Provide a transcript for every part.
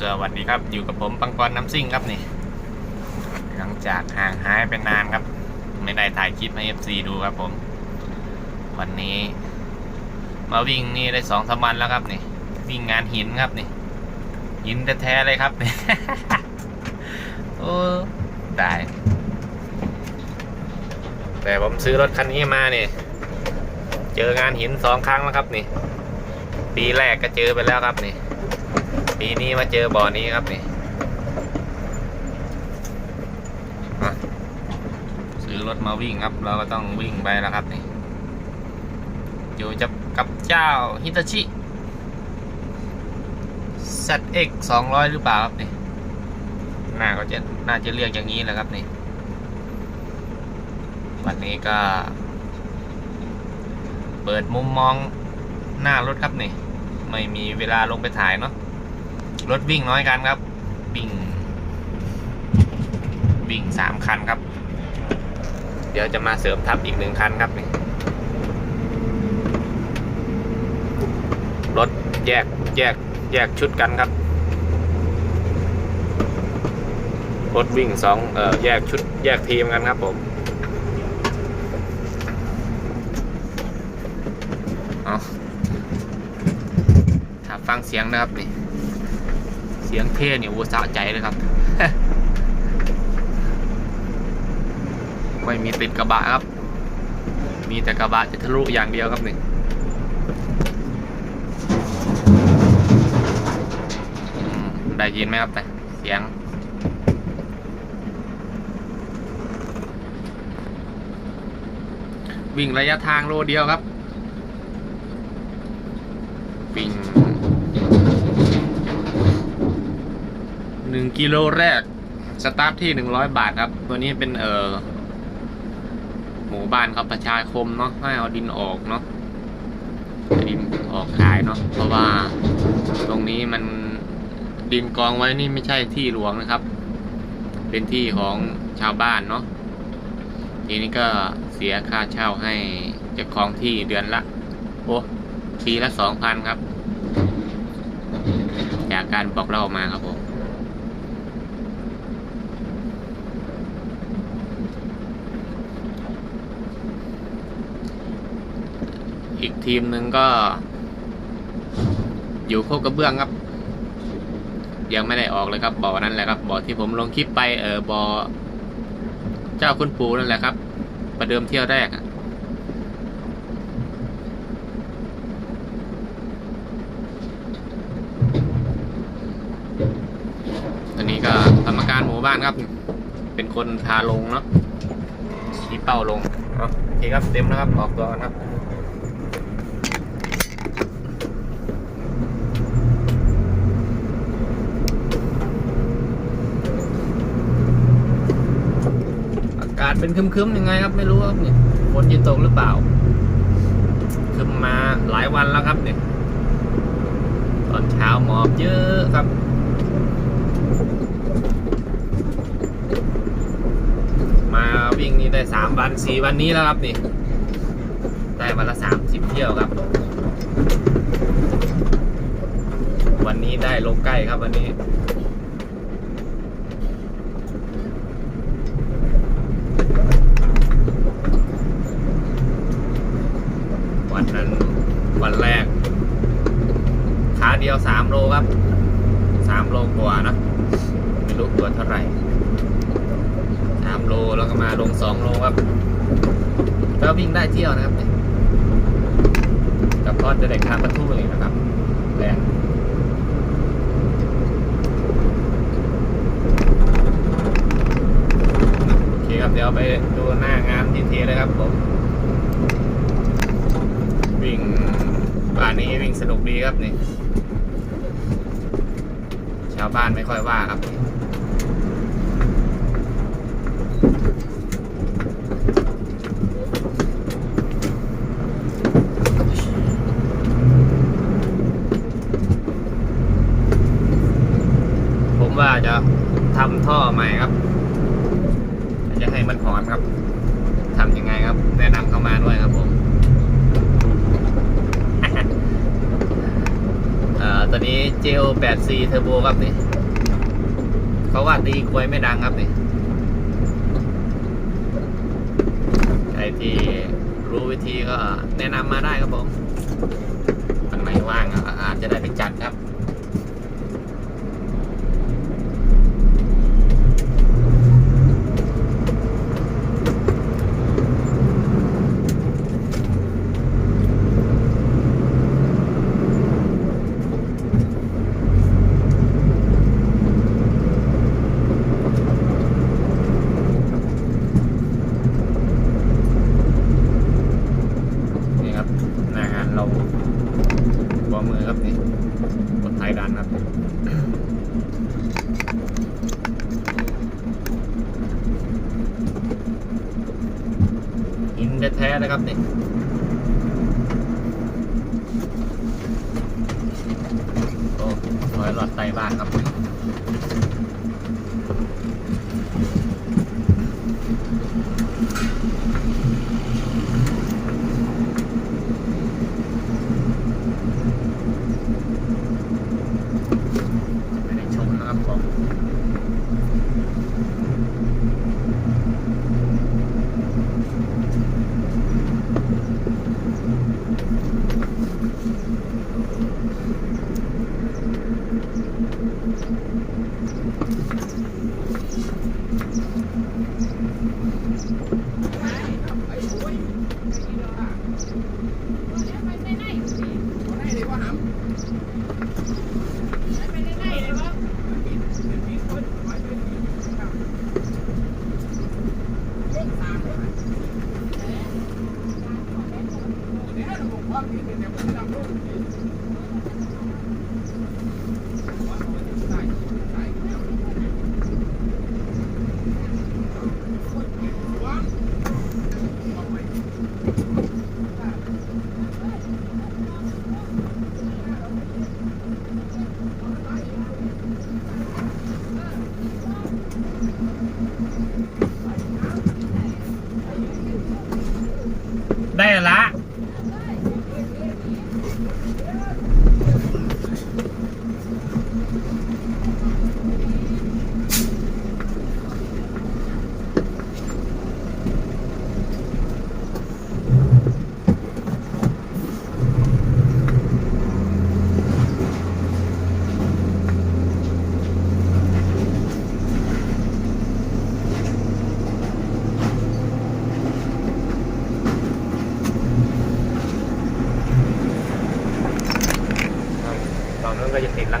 สวัสดีครับอยู่กับผมปังกรน้ำซิ่งครับนี่ หลังจากห่างหายไปนานครับ ไม่ได้ถ่ายคลิปให้ FC ดูครับผม วันนี้ มาวิ่งนี่ได้สองสามวันแล้วครับนี่ วิ่งงานหินครับนี่หินแท้ๆเลยครับนี่โอ้ได้แต่ผมซื้อรถคันนี้มาเนี่ยเจองานหินสองครั้งแล้วครับนี่ ปีแรกก็เจอไปแล้วครับนี่ ปีนี้มาเจอบ่อนี้ครับนี่ซื้อรถมาวิ่งครับ เราก็ต้องวิ่งไปแล้วครับนี่อยู่จะกับเจ้าฮิตาชิ ZX 200 หรือเปล่าครับนี่น่าก็จะน่าจะเรียกอย่างนี้แหละครับนี่ วันนี้ก็ เปิดมุมมองหน้ารถครับนี่ ไม่มีเวลาลงไปถ่ายเนาะ รถวิ่งน้อยกันครับวิ่งวิ่งสามคันครับ เดี๋ยวจะมาเสริมทับอีกหนึ่งคันครับนี่รถแยกแยกแยกชุดกันครับ รถวิ่งสองเอ่อแยกชุดแยกทีมกันครับผมเอาถ้าฟังเสียงนะครับนี่ เสียงเท่เนี่ยวัวสะใจเลยครับไม่มีติดกระบะครับ มีแต่กระบะจะทะลุอย่างเดียวครับนี่อืมได้ยินไหมครับแต่เสียงวิ่งระยะทางโลเดียวครับ 1กิโลแรก สตาร์ทที่ 100 บาทครับ ตัวนี้เป็นเออหมู่บ้านครับประชาคมเนาะให้เอาดินออกเนาะดินออกขายเนาะเพราะว่าตรงนี้มันดินกองไว้นี่ไม่ใช่ที่หลวงนะครับ เป็นที่ของชาวบ้านเนาะทีนี้ก็เสียค่าเช่าให้เจ้าของที่เดือนละ โอ้ทีละสองพันครับ จากการบอกเล่ามาครับผม ทีมหนึ่งก็ อยู่โคกกระเบื้องครับ ยังไม่ได้ออกเลยครับบ่อนั่นแหละครับบ่อที่ผมลงคลิปไปเออบ่อเจ้าคุณปูนั่นแหละครับ ประเดิมเที่ยวแรกอันนี้ก็กรรมการหมู่บ้านครับ เป็นคนพาลงเนาะชี้เป้าลงเอาโอเคครับเต็มแล้วครับออกตัวกันครับ อากาศ เป็นคึมๆยังไงครับ ไม่รู้ครับเนี่ยฝนจะตกหรือเปล่าคึมมาหลายวันแล้วครับเนี่ยตอนเช้าหมอกเยอะครับมาวิ่งนี่ได้สามวันสี่วันนี้แล้วครับนี่ ได้วันละสามสิบเที่ยวครับ วันนี้ได้ลงใกล้ครับวันั้น วันแรกขาเดียวสามโลครับสามโลกว่านะไม่รู้ตัวเท่าไหร่สามโลแล้วก็มาลงสองโลครับก็วิ่งได้เที่ยวนะครับกับพอจะได้ค่าประตูเลยนะครับแรงโอเคครับเดี๋ยวไปดูหน้างานทีทีเลยครับผม วิ่งบ้านนี้วิ่งสนุกดี ครับนี่ ชาวบ้านไม่ค่อยว่าครับผมว่าจะทำท่อใหม่ครับ จะให้มันหอนครับทำยังไงครับ แนะนำเข้ามาด้วยครับผม เอ่อตัวนี้ JO 8 C Turbo ครับนี่เขาว่าตีควยไม่ดังครับนี่ใครที่รู้วิธีก็แนะนำมาได้ครับผมวันไหนว่างก็อาจจะได้ไปจัดครับ นี่ครับหน้างานเราหัว มือครับนี่กดไทยดันครับอินแท้ๆนะครับนี่โอ้ถอยหลอดไตบ้างครับ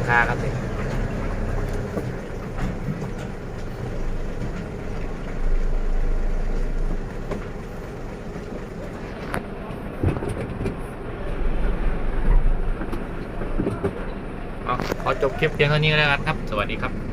คากันสิเอาขอจบคลิปเพียงเท่านี้แล้วกันครับ สวัสดีครับ